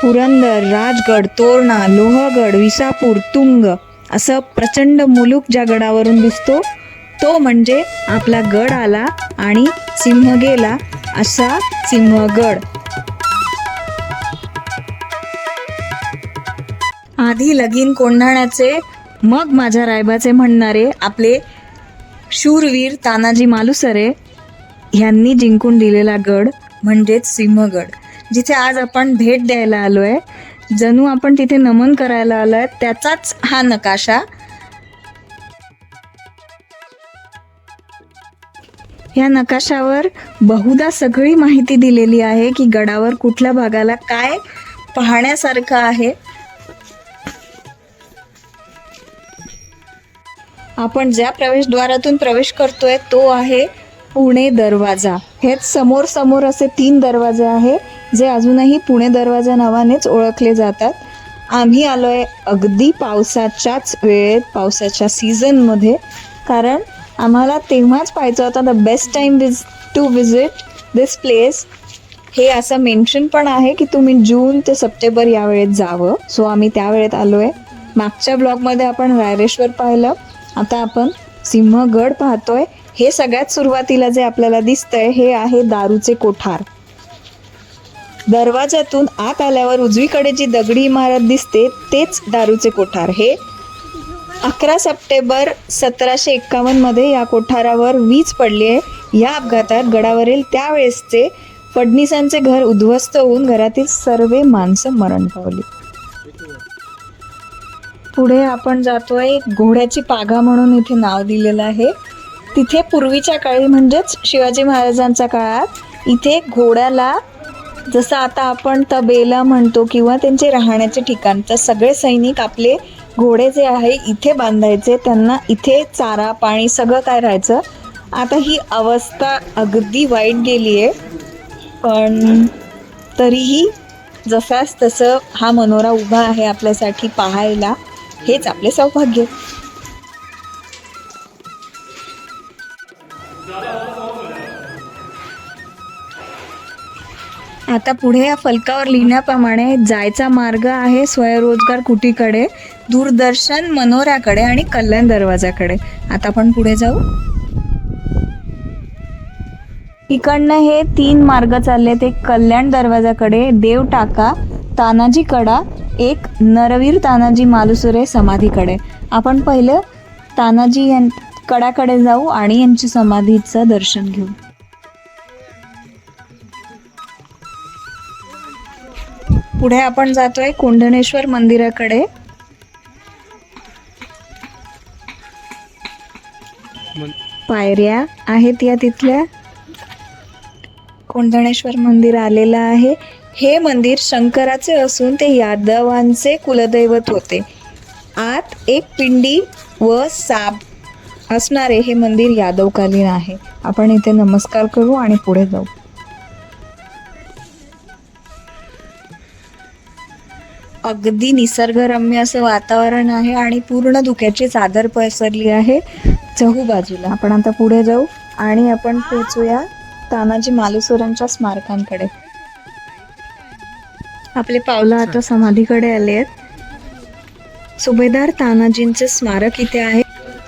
पुरंदर राजगड तोरणा लोहगड विसापूर तुंग असं प्रचंड मुलूक ज्या गडावरून दिसतो तो म्हणजे आपला गड आला आणि सिंह गेला असा सिंहगड. आधी लगीन कोंढाण्याचे मग माझ्या रायबाचे म्हणणारे आपले शूरवीर तानाजी मालुसरे ह्यांनी जिंकून दिलेला गड म्हणजेच सिंहगड. जिथे आज आपण भेट द्यायला आलोय जणू आपण तिथे नमन करायला आलोय त्याचाच हा नकाशा. या नकाशावर बहुधा सगळी माहिती दिलेली आहे की गडावर कुठल्या भागाला काय पाहण्यासारखं आहे. आपण ज्या प्रवेशद्वारातून प्रवेश करतोय तो आहे पुणे दरवाजा. हेच समोर समोर असे तीन दरवाजे आहे जे अजूनही पुणे दरवाजा नावानेच ओळखले जातात. आम्ही आलोय अगदी पावसाच्याच वेळेत पावसाच्या सीझनमध्ये. कारण आम्हाला तेव्हाच पाहायचं होता the best time was to visit this place हे असं मेन्शन पण आहे की तुम्ही जून ते सप्टेंबर या वेळेत जावं. सो आम्ही त्या वेळेत आलोय. मागच्या ब्लॉगमध्ये आपण रायरेश्वर पाहिलं. आता आपण सिंहगड पाहतोय. हे सगळ्यात सुरुवातीला जे आपल्याला दिसतंय हे आहे दारूचे कोठार. दरवाजातून आत आल्यावर उजवीकडे जी दगडी इमारत दिसते तेच दारूचे कोठार. हे अकरा सप्टेंबर सतराशे एक्कावन्नमध्ये या कोठारावर वीज पडली आहे. या अपघातात गडावरील त्यावेळेसचे फडणीसांचे घर उद्ध्वस्त होऊन घरातील सर्व माणसं मरण पावली. पुढे आपण जातोय घोड्याची पागा म्हणून इथे नाव दिलेलं आहे. तिथे पूर्वीच्या काळी म्हणजेच शिवाजी महाराजांच्या काळात इथे घोड्याला जसं आता आपण तबेला म्हणतो किंवा त्यांचे राहण्याचे ठिकाण तर सगळे सैनिक आपले घोडे जे आहे इथे बांधायचे त्यांना इथे चारा पाणी सगळं काय राहायचं. आता ही अवस्था अगदी वाईट गेली आहे. पण तरीही जसाच तसं हा मनोरा उभा आहे आपल्यासाठी पाहायला हेच आपले सौभाग्य. आता पुढे या फलकावर लिहिण्याप्रमाणे जायचा मार्ग आहे स्वयंरोजगार कुटीकडे दूरदर्शन मनोऱ्याकडे आणि कल्याण दरवाजाकडे. आता आपण पुढे जाऊ. इकडनं हे तीन मार्ग चालले ते कल्याण दरवाजाकडे देव टाका तानाजी कडा एक नरवीर तानाजी मालुसरे समाधीकडे. आपण पहिलं तानाजी यां कडाकडे जाऊ आणि यांची समाधीचं दर्शन घेऊ. पुढे आपण जातोय कुंडनेश्वर मंदिराकडे. पायऱ्या आहेत या तिथल्या. कुंडणेश्वर मंदिर आलेलं आहे. हे मंदिर शंकराचे असून ते यादवांचे कुलदैवत होते. आत एक पिंडी व साप असणारे हे मंदिर यादवकालीन आहे. आपण इथे नमस्कार करू आणि पुढे जाऊ. अगदी निसर्गरम्य असं वातावरण आहे आणि पूर्ण धुक्याची चादर पसरली आहे. चहू बाजूला. आपण आता पुढे जाऊ आणि आपण पोचूया तानाजी मालुसरांच्या स्मारकांकडे. आपले पावलं आता समाधीकडे आले आहेत सुभेदार तानाजींचे स्मारक इथे आहे.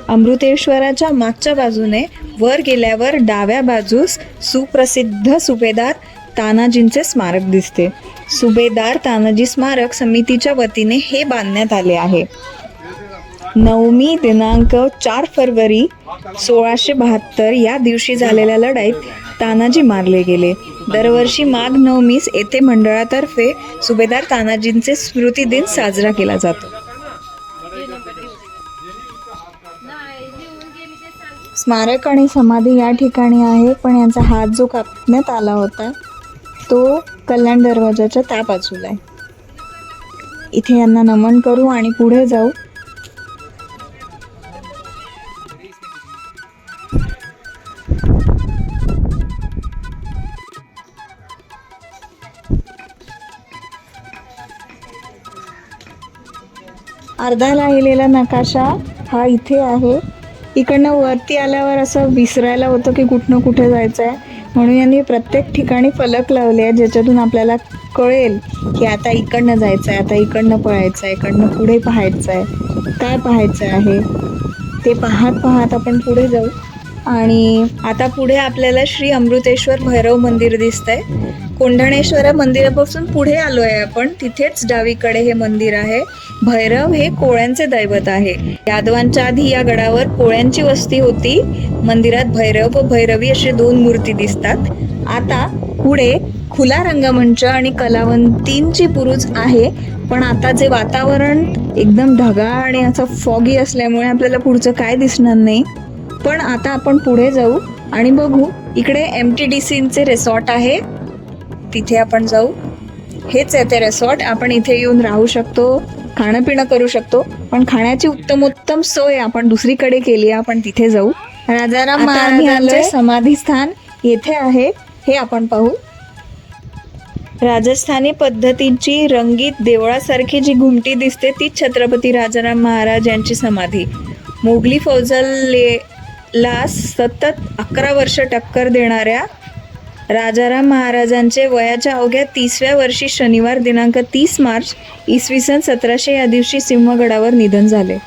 अमृतेश्वराच्या मागच्या बाजूने वर गेल्यावर डाव्या बाजूस सुप्रसिद्ध सुभेदार तानाजींचे स्मारक दिसते. सुभेदार तानाजी स्मारक समितीच्या वतीने हे बांधण्यात आले आहे. नवमी दिनांक चार फरवरी सोळाशे बहात्तर या दिवशी झालेल्या लढाईत तानाजी मारले गेले. दरवर्षी माघ नवमीस येथे मंडळातर्फे सुभेदार तानाजींचे स्मृती दिन साजरा केला जातो. स्मारक आणि समाधी या ठिकाणी आहे पण यांचा हात जो कापण्यात आला होता तो कल्याण दरवाजाच्या त्या बाजूला आहे. इथे यांना नमन करू आणि पुढे जाऊ. अर्धा राहिलेला नकाशा हा इथे आहे. इकडनं वरती आल्यावर असं विसरायला होतं की कुठनं कुठे जायचं आहे म्हणून यांनी प्रत्येक ठिकाणी फलक लावले आहेत ज्याच्यातून आपल्याला कळेल की आता इकडनं जायचं आहे आता इकडनं पळायचं आहे इकडनं पुढे पाहायचं आहे काय पाहायचं आहे. ते पाहत पाहत आपण पुढे जाऊ. आणि आता पुढे आपल्याला श्री अमृतेश्वर भैरव मंदिर दिसतंय. कोंढणेश्वर मंदिरापासून पुढे आलो आहे आपण. तिथेच डावीकडे हे मंदिर आहे. भैरव हे कोळ्यांचे दैवत आहे. यादवांच्या आधी या गडावर कोळ्यांची वस्ती होती. मंदिरात भैरव व भैरवी असे दोन मूर्ती दिसतात. आता पुढे खुला रंगमंच आणि कलावंतींची पुरुष आहे. पण आता जे वातावरण एकदम ढगाळ आणि असं फॉगी असल्यामुळे आपल्याला पुढचं काय दिसणार नाही. पण आता आपण पुढे जाऊ आणि बघू. इकडे एम टी डी सीचे रिसॉर्ट आहे. तिथे आपण जाऊ. हेच आहे ते रिसॉर्ट आपण इथे येऊन राहू शकतो. खाणं पिणं करू शकतो. पण खाण्याची उत्तम उत्तम सोय आपण दुसरीकडे केली आपण तिथे जाऊ. राजाराम महाराजांचे समाधी स्थान येथे आहे. हे आपण पाहू. राजस्थानी पद्धतीची रंगीत देवळासारखी जी घुमटी दिसते तीच छत्रपती राजाराम महाराज यांची समाधी. मोगली फौजलेला सतत अकरा वर्ष टक्कर देणाऱ्या राजाराम महाराजांचे वयाच्या अवघ्या तीसव्या वर्षी शनिवार दिनांक तीस मार्च इसवी सन सतराशे या दिवशी सिंहगडावर निधन झाले.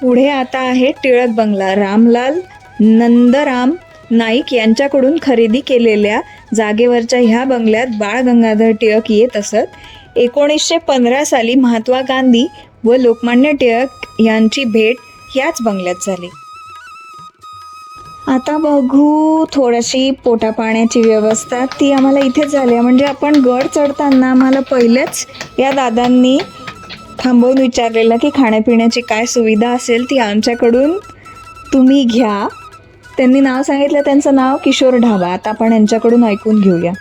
पुढे आता आहे टिळक बंगला. रामलाल नंदराम नाईक यांच्याकडून खरेदी केलेल्या जागेवरच्या ह्या बंगल्यात बाळ गंगाधर टिळक येत असत. एकोणीसशे पंधरा साली महात्मा गांधी व लोकमान्य टिळक यांची भेट याच बंगल्यात झाली. आता बघू थोडीशी पोटा पाण्याची व्यवस्था. ती आम्हाला इथेच झाली आहे. म्हणजे आपण गड चढताना आम्हाला पहिलेच या दादांनी थांबवून विचारलेलं की खाण्यापिण्याची काय सुविधा असेल ती आमच्याकडून तुम्ही घ्या. त्यांनी नाव सांगितलं त्यांचं नाव किशोर ढाबा. आता आपण यांच्याकडून ऐकून घेऊया.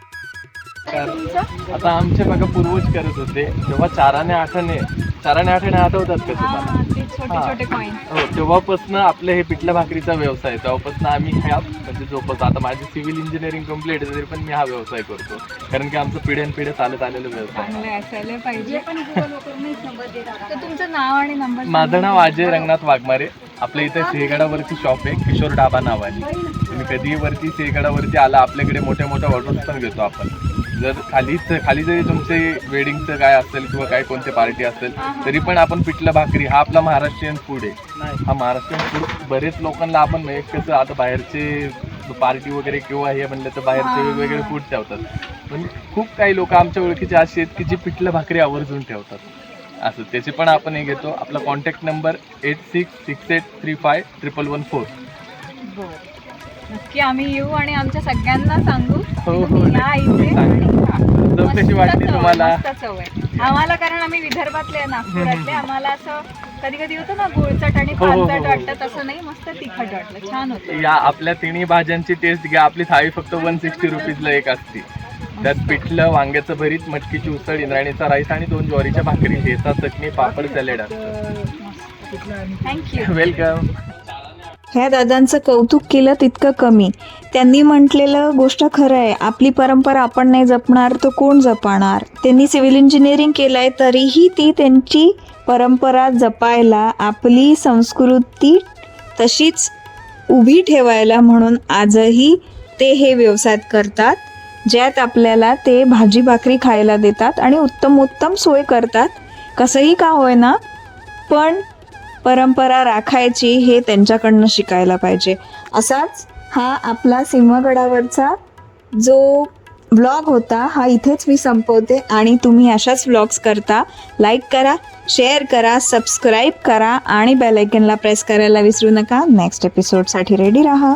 आता आमचे बघा पूर्वज करत होते. जेव्हा चाराने आठाने चाराने आठाने आठवतात का तुम्हाला? हा. हो तेव्हापासून आपलं हे पिठल्या भाकरीचा व्यवसाय आहे. तेव्हापासून आम्ही ह्या म्हणजे जोपास आता माझी सिव्हिल इंजिनिअरिंग कंप्लीट आहे तरी पण मी हा व्यवसाय करतो. कारण की आमचं पिढ्यान पिढ्या चालत आलेला व्यवसाय. आहे. चांगलं असायला पाहिजे. तर तुमचं नाव आणि नंबर माझं नाव अजय रंगनाथ वाघमारे. आपल्या इथे सिंहगडावरती शॉप आहे किशोर ढाबा नावाने तुम्ही कधीही वरती सिंहगडावरती आला आपल्याकडे मोठ्या मोठ्या ऑर्डर्स पण घेतो आपण. जर खालीच खाली जरी तुमचे वेडिंगचं काय असेल किंवा काय कोणते पार्टी असेल तरी पण आपण पिठलं भाकरी हा आपला महाराष्ट्रीयन फूड आहे. हा महाराष्ट्रीयन फूड बरेच लोकांना आपण म्हणजे कसं आता बाहेरचे पार्टी वगैरे किंवा हे म्हणलं तर बाहेरचे वेगवेगळे फूड ठेवतात. पण खूप काही लोक आमच्या ओळखीचे असे आहेत की जे पिठलं भाकरी आवर्जून ठेवतात. असं त्याचे पण आपण हे घेतो. आपला contact number eight six six eight three five triple one four नक्की आम्ही येऊ आणि आमच्या सगळ्यांना सांगू. हो, हो, तुम्ही या इथे सांगू. आणि खा. चव कशी मस्त वाटली चव आहे, तुम्हाला? मस्त चव आहे. आम्हाला कारण आम्ही विदर्भातले आहे, नागपुरातले आम्हाला असं कधी कधी होतं ना गुळचट आणि हो, हो, हो, पानचट हो. वाटतं तसं नाही मस्त तिखट वाटलं छान होतं. या आपल्या तिन्ही भाज्यांची टेस्ट घ्या. आपली थाळी फक्त वन सिक्स्टी रुपीजला एक असते. त्यात पिठलं वांग्याचं भरीत मटकीची उसळ इंद्राणीचा राईस आणि दोन ज्वारीच्या भाकरी. ठेचा चटणी पापड सॅलेड असतं. थँक्यू वेलकम ह्या दादांचं कौतुक केलं तितकं कमी. त्यांनी म्हटलेलं गोष्ट खरं आहे. आपली परंपरा आपण नाही जपणार तर कोण जपणार? त्यांनी सिव्हिल इंजिनिअरिंग केलं आहे तरीही ती त्यांची परंपरा जपायला आपली संस्कृती तशीच उभी ठेवायला म्हणून आजही ते हे व्यवसाय करतात. ज्यात आपल्याला ते भाजी भाकरी खायला देतात आणि उत्तम उत्तम सोय करतात. कसंही का होईना पण परंपरा राखायची हे त्यांच्याकडनं शिकायला पाहिजे. असाच हा आपला सिंहगडावरचा जो व्लॉग होता हा इथेच मी संपवते आणि तुम्ही अशाच व्लॉग्स करता. लाईक करा शेअर करा सबस्क्राईब करा आणि बेलायकनला प्रेस करायला विसरू नका. नेक्स्ट एपिसोडसाठी रेडी राहा.